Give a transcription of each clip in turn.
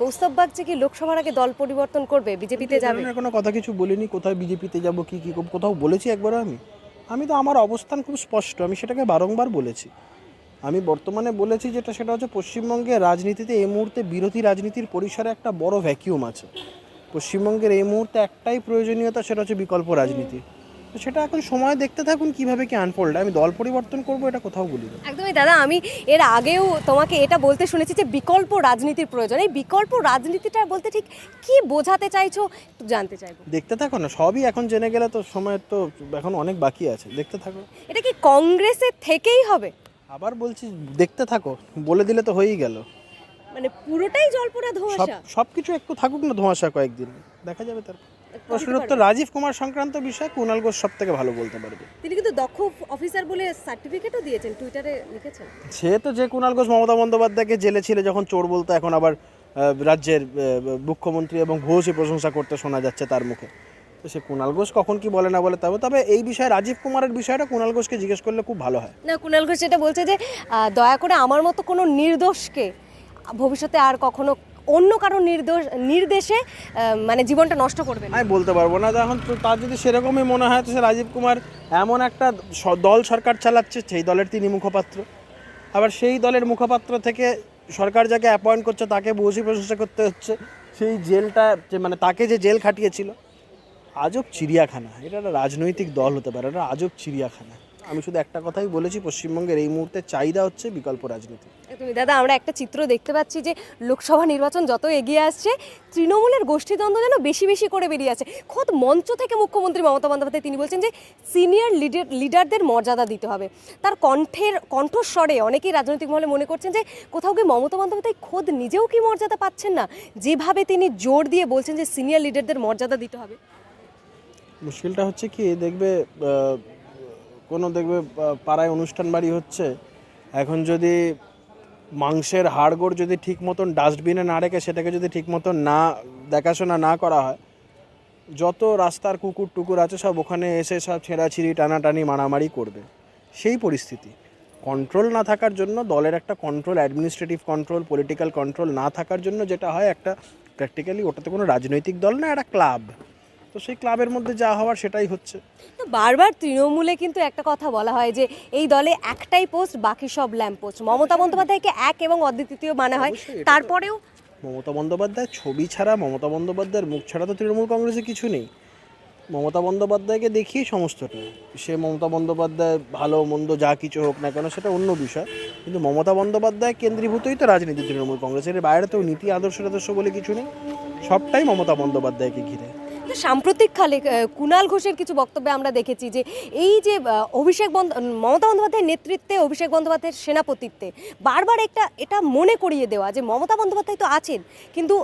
কৌস্তব বাগচি কি লোকসভার আগে দল পরিবর্তন করবে? বিজেপিতে যাবে? কোনো কথা কিছু বলিনি কোথায় বিজেপিতে যাব কি কি কোথাও বলেছি একবার আমি? আমি তো আমার অবস্থান খুব স্পষ্ট আমি সেটাকে বারংবার বলেছি। আমি বর্তমানে বলেছি যেটা সেটা হচ্ছে পশ্চিমবঙ্গের রাজনীতিতে এই মুহূর্তে বিরোধী রাজনীতির পরিসরে একটা বড় ভ্যাকিউম আছে। পশ্চিমবঙ্গের এই মুহূর্তে একটাই প্রয়োজনীয়তা সেটা হচ্ছে বিকল্প রাজনীতি। তো সেটা এখন সময় দেখতে থাকুন কীভাবে কি আনফোল্ড আমি দল পরিবর্তন করব এটা কোথাও বলি না। একদমই দাদা আমি এর আগেও তোমাকে এটা বলতে শুনেছি যে বিকল্প রাজনীতির প্রয়োজন। এই বিকল্প রাজনীতিটা বলতে ঠিক কি বোঝাতে চাইছো জানতে চাইব। দেখতে থাকো না সবই এখন জেনে গেলে তো সময় তো এখন অনেক বাকি আছে। দেখতে থাকো। এটা কি কংগ্রেসের থেকেই হবে? আবার বলছি দেখতে থাকো। বলে দিলে তো হয়েই গেল। মানে পুরোটাই জলপুরা সব ধোঁয়াশা। সব কিছু একটু থাকুক না ধোঁয়াশা কয়েকদিন। দেখা যাবে তার উত্তর রাজীব কুমার সংক্রান্ত বিষয় কুণাল ঘোষ সব থেকে ভালো বলতে পারবে। তিনি কিন্তু দক্ষ অফিসার বলে সার্টিফিকেটও দিয়েছেন টুইটারে লিখেছেন। সে তো যে কুণাল ঘোষ মমতা বন্দ্যোপাধ্যায়কে জেলে ছিল যখন চোর বলতো এখন আবার রাজ্যের মুখ্যমন্ত্রী এবং ভূয়সী প্রশংসা করতে শোনা যাচ্ছে তার মুখে। তো সে কুণাল ঘোষ কখন কি বলে না বলে তবে তবে এই বিষয়ে রাজীব কুমারের বিষয়টা কুণাল ঘোষকে জিজ্ঞেস করলে খুব ভালো হয়। না কুণাল ঘোষ যেটা বলছে যে দয়া করে আমার মতো কোনো নির্দোষকে ভবিষ্যতে আর কখনো অন্য কারও নির্দোষ, নির্দেশে মানে জীবনটা নষ্ট করবে আমি বলতে পারব না। এখন তার যদি সেরকমই মনে হয়, তো সে রাজীব কুমার এমন একটা দল সরকার চালাচ্ছে, সেই দলের তিনি মুখপাত্র। আবার সেই দলের মুখপাত্র থেকে সরকার যাকে অ্যাপয়েন্ট করছে, তাকে বসি প্রশংসা করতে হচ্ছে। সেই জেলটা, যে মানে তাকে যে জেল খাটিয়েছিল, আজব চিড়িয়াখানা। এটা একটা রাজনৈতিক দল হতে পারে, এটা আজব চিড়িয়াখানা। আমি শুধু একটা কথাই বলেছি, পশ্চিমবঙ্গের এই মুহূর্তে চাহিদা হচ্ছে বিকল্প রাজনীতি। তুমি দাদা, আমরা একটা চিত্র দেখতে পাচ্ছি যে লোকসভা নির্বাচন যত এগিয়ে আসছে, তৃণমূলের গোষ্ঠীদ্বন্দ্ব যেন বেশি বেশি করে বেরিয়ে আছে। খোদ মঞ্চ থেকে মুখ্যমন্ত্রী মমতা বন্দ্যোপাধ্যায় তিনি বলছেন যে সিনিয়র লিডার লিডারদের মর্যাদা দিতে হবে। তার কণ্ঠের, কণ্ঠস্বরে অনেকেই রাজনৈতিক মহলে মনে করছেন যে কোথাও গিয়ে মমতা বন্দ্যোপাধ্যায় খোদ নিজেও কি মর্যাদা পাচ্ছেন না? যেভাবে তিনি জোর দিয়ে বলছেন যে সিনিয়র লিডারদের মর্যাদা দিতে হবে। মুশকিলটা হচ্ছে কি, দেখবে কোনো দেখবে পাড়ায় অনুষ্ঠান বাড়ি হচ্ছে, এখন যদি মাংসের হাড়গোড় যদি ঠিক মতন ডাস্টবিনে না রেখে সেটাকে যদি ঠিক মতন না, দেখাশোনা না করা হয়, যত রাস্তার কুকুর টুকুর আছে সব ওখানে এসে সব ছেঁড়াছিঁড়ি, টানাটানি, মারামারি করবে। সেই পরিস্থিতি। কন্ট্রোল না থাকার জন্য, দলের একটা control administrative control political control না থাকার জন্য যেটা হয় একটা প্র্যাকটিক্যালি ওটাতে কোনো রাজনৈতিক দল না, একটা ক্লাব তো সেই ক্লাবের মধ্যে যা হওয়ার সেটাই হচ্ছে। বারবার তৃণমূলে কিন্তু একটা কথা বলা হয় যে এই দলে একটাই পোস্ট বাকি সব ল্যাম্প পোস্ট। মমতা বন্দ্যোপাধ্যায়কে এক এবং অদ্বিতীয় মানা হয়। তারপরেও মমতা বন্দ্যোপাধ্যায় ছবি ছাড়া মমতা বন্দ্যোপাধ্যায়ের মুখ ছাড়া তো তৃণমূল কংগ্রেসে কিছু নেই। মমতা বন্দ্যোপাধ্যায়কে দেখিয়ে সমস্তটা। সে মমতা বন্দ্যোপাধ্যায় ভালো মন্দ যা কিছু হোক না কেন সেটা অন্য বিষয়। কিন্তু মমতা বন্দ্যোপাধ্যায় কেন্দ্রীভূতই তো রাজনীতি তৃণমূল কংগ্রেসের। বাইরে তো নীতি আদর্শ আদর্শ বলে কিছু নেই। সবটাই মমতা বন্দ্যোপাধ্যায়কে ঘিরে। তো সাম্প্রতিক কালে আহ, কুণাল ঘোষের কিছু বক্তব্যে আমরা দেখেছি যে এই যে অভিষেক বন্দ মমতা বন্দ্যোপাধ্যায়ের নেতৃত্বে অভিষেক বন্দ্যোপাধ্যায়ের সেনাপতিত্বে বারবার একটা এটা মনে করিয়ে দেওয়া যে মমতা বন্দ্যোপাধ্যায় তো আছেন কিন্তু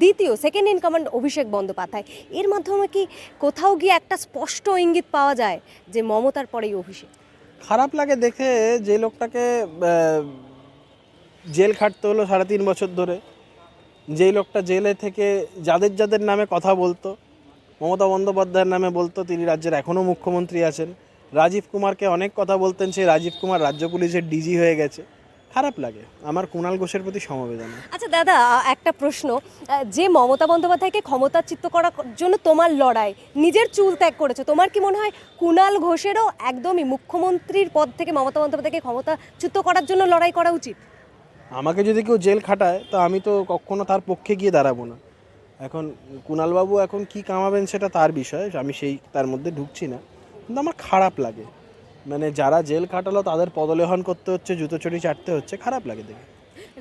দ্বিতীয় second in command Abhishek Bandyopadhyay. এর মাধ্যমে কি কোথাও গিয়ে একটা স্পষ্ট ইঙ্গিত পাওয়া যায় যে মমতার পরেই অভিষেক? খারাপ লাগে দেখে যে লোকটাকে জেল খাটতে হলো সাড়ে তিন বছর ধরে। যেই লোকটা জেলে থেকে যাদের যাদের নামে কথা বলতো মমতা বন্দ্যোপাধ্যায়ের নামে বলতো তিনি রাজ্যের এখনও মুখ্যমন্ত্রী আছেন। রাজীব কুমারকে অনেক কথা বলতেন সেই রাজীব কুমার রাজ্য পুলিশের ডিজি হয়ে গেছে। খারাপ লাগে আমার কুণাল ঘোষের প্রতি সমবেদনা। আচ্ছা দাদা একটা প্রশ্ন যে মমতা বন্দ্যোপাধ্যায়কে ক্ষমতাচ্যুত করার জন্য তোমার লড়াই নিজের চুল ত্যাগ করেছে তোমার কি মনে হয় কুণাল ঘোষেরও একদমই মুখ্যমন্ত্রীর পদ থেকে মমতা বন্দ্যোপাধ্যায়কে ক্ষমতাচ্যুত করার জন্য লড়াই করা উচিত? আমাকে যদি কেউ জেল খাটায় তো আমি তো কখনো তার পক্ষে গিয়ে দাঁড়াবো না। এখন কুণালবাবু এখন কি কামাবেন সেটা তার বিষয় আমি সেই তার মধ্যে ঢুকছি না। কিন্তু আমার খারাপ লাগে। মানে যারা জেল খাটালো তাদের পদলেহন করতে হচ্ছে জুতো চড়ি চাটতে হচ্ছে খারাপ লাগে দেখে।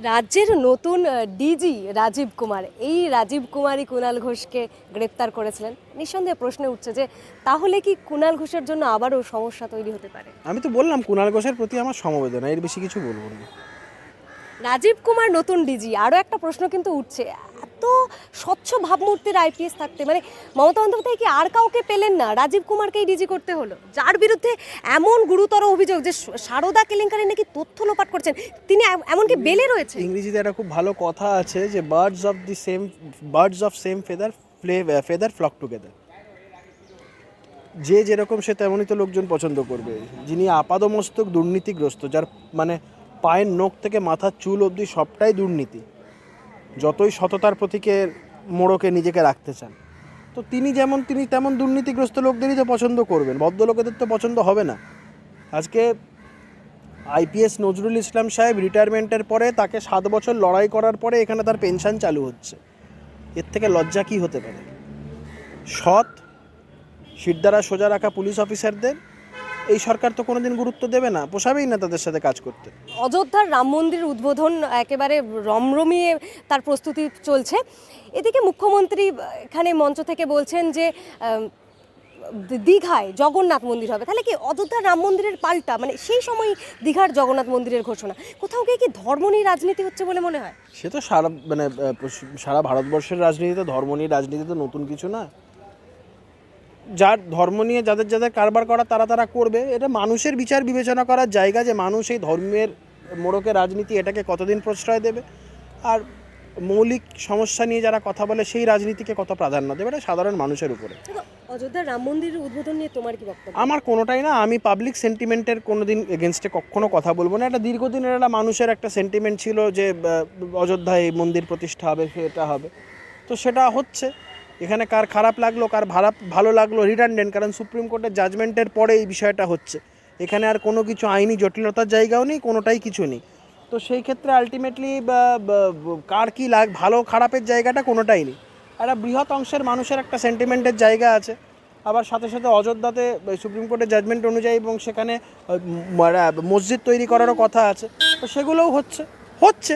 রাজ্যের নতুন ডিজি রাজীব কুমার এই রাজীব কুমারই কুণাল ঘোষকে গ্রেপ্তার করেছিলেন। নিঃসন্দেহে প্রশ্ন উঠছে যে তাহলে কি কুণাল ঘোষের জন্য আবারও সমস্যা তৈরি হতে পারে? আমি তো বললাম কুণাল ঘোষের প্রতি আমার সমবেদনা এর বেশি কিছু বলব না। রাজীব কুমার নতুন ডিজি আরও একটা প্রশ্ন কিন্তু উঠছে। এত স্বচ্ছ ভাবমূর্তির আইপিএস থাকতে মানে মমতা বন্দ্যোপাধ্যায় কি আর কাউকে পেলেন না? রাজীব কুমারকেই ডিজি করতে হলো। যার বিরুদ্ধে এমন গুরুতর অভিযোগ যে সারদা কেলেঙ্কারি নাকি তথ্য লোপাট করছেন তিনি এমনকি বেলে রয়েছে। ইংরেজিতে একটা খুব ভালো কথা আছে যে birds of the same birds of same feather feather flock together যে যেরকম সে তেমনই তো লোকজন পছন্দ করবে। যিনি আপাদমস্তক দুর্নীতিগ্রস্ত যার মানে পায়ের নখ থেকে মাথার চুল অবধি সবটাই দুর্নীতি। যতই সততার প্রতীকের মোড়কে নিজেকে রাখতে চান। তো তিনি যেমন, তিনি তেমন দুর্নীতিগ্রস্ত লোকদেরই তো পছন্দ করবেন। ভদ্রলোকেদের তো পছন্দ হবে না। আজকে আইপিএস নজরুল ইসলাম সাহেব রিটায়ারমেন্টের পরে তাকে সাত বছর লড়াই করার পরে এখানে তার পেনশন চালু হচ্ছে। এর থেকে লজ্জা কি হতে পারে? সৎ শিরদারা সোজা রাখা পুলিশ অফিসারদের এই সরকার তো কোনোদিন গুরুত্ব দেবে না। পোষাবেই না তাদের সাথে কাজ করতে। অযোধ্যার রাম মন্দির উদ্বোধন একেবারে রমরমিয়ে তার প্রস্তুতি চলছে। এদিকে মুখ্যমন্ত্রী এখানে মঞ্চ থেকে বলছেন যে দীঘায় জগন্নাথ মন্দির হবে। তাহলে কি অযোধ্যার রাম মন্দিরের পাল্টা মানে সেই সময় দীঘার জগন্নাথ মন্দিরের ঘোষণা কোথাও গিয়ে কি ধর্ম নিয়ে রাজনীতি হচ্ছে বলে মনে হয়? সে তো সারা মানে সারা ভারতবর্ষের রাজনীতিতে ধর্ম নিয়ে রাজনীতি তো নতুন কিছু না। যার ধর্ম নিয়ে যাদের যাদের কারবার করা তারা তারা করবে এটা মানুষের বিচার বিবেচনা করার জায়গা যে মানুষ এই ধর্মের মোড়কে রাজনীতি এটাকে কতদিন প্রশ্রয় দেবে। আর মৌলিক সমস্যা নিয়ে যারা কথা বলে সেই রাজনীতিকে কত প্রাধান্য দেবে এটা সাধারণ মানুষের উপরে। কিন্তু অযোধ্যার রাম মন্দিরের উদ্বোধন নিয়ে তোমার কি বক্তব্য? আমার কোনোটাই না আমি পাবলিক সেন্টিমেন্টের কোনো দিন এগেনস্টে কখনো কথা বলব না। এটা দীর্ঘদিনের একটা মানুষের একটা সেন্টিমেন্ট ছিল যে অযোধ্যায় এই মন্দির প্রতিষ্ঠা হবে সেটা হবে। তো সেটা হচ্ছে। এখানে কার খারাপ লাগল, কার ভালো ভালো লাগল রিটার্নডেন্ট কারণ সুপ্রিম কোর্টের জাজমেন্টের পরে এই বিষয়টা হচ্ছে। এখানে আর কোনো কিছু আইনি জটিলতার জায়গাও নেই, কোনোটাই কিছু নেই। তো সেই ক্ষেত্রে আলটিমেটলি কার কি লাগ, ভালো খারাপের জায়গাটা কোনোটাই নেই। একটা বৃহৎ অংশের মানুষের একটা সেন্টিমেন্টের জায়গা আছে। আবার সাথে সাথে অযোধ্যাতে সুপ্রিম কোর্টের জাজমেন্ট অনুযায়ী এবং সেখানে মসজিদ তৈরি করারও কথা আছে। তো সেগুলোও হচ্ছে। হচ্ছে।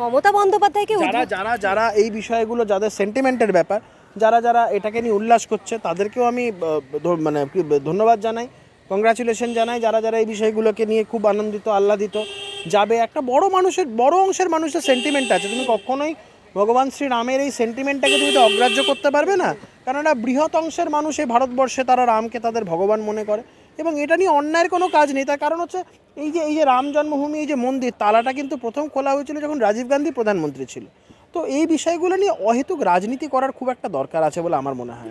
মমতা বন্দ্যোপাধ্যায়কে যারা যারা যারা এই বিষয়গুলো যাদের সেন্টিমেন্টের ব্যাপার যারা যারা এটাকে নিয়ে উল্লাস করছে তাদেরকেও আমি মানে ধন্যবাদ জানাই। কংগ্রাচুলেশন জানাই। যারা যারা এই বিষয়গুলোকে নিয়ে খুব আনন্দিত আহ্লাদিত যাবে একটা বড় মানুষের বড় অংশের মানুষের সেন্টিমেন্ট আছে। তুমি কখনোই ভগবান শ্রী রামের এই সেন্টিমেন্টটাকে তুমি তো অগ্রাহ্য করতে পারবে না। কারণ একটা বৃহৎ অংশের মানুষ এই ভারতবর্ষে তারা রামকে তাদের ভগবান মনে করে। এবং এটা নিয়ে অন্যায়ের কোনো কাজ নেই। তার কারণ হচ্ছে এই যে এই যে রাম জন্মভূমি, এই যে মন্দির, তালাটা কিন্তু প্রথম খোলা হয়েছিল যখন রাজীব গান্ধী প্রধানমন্ত্রী ছিল। তো এই বিষয়গুলো নিয়ে অহেতুক রাজনীতি করার খুব একটা দরকার আছে বলে আমার মনে হয়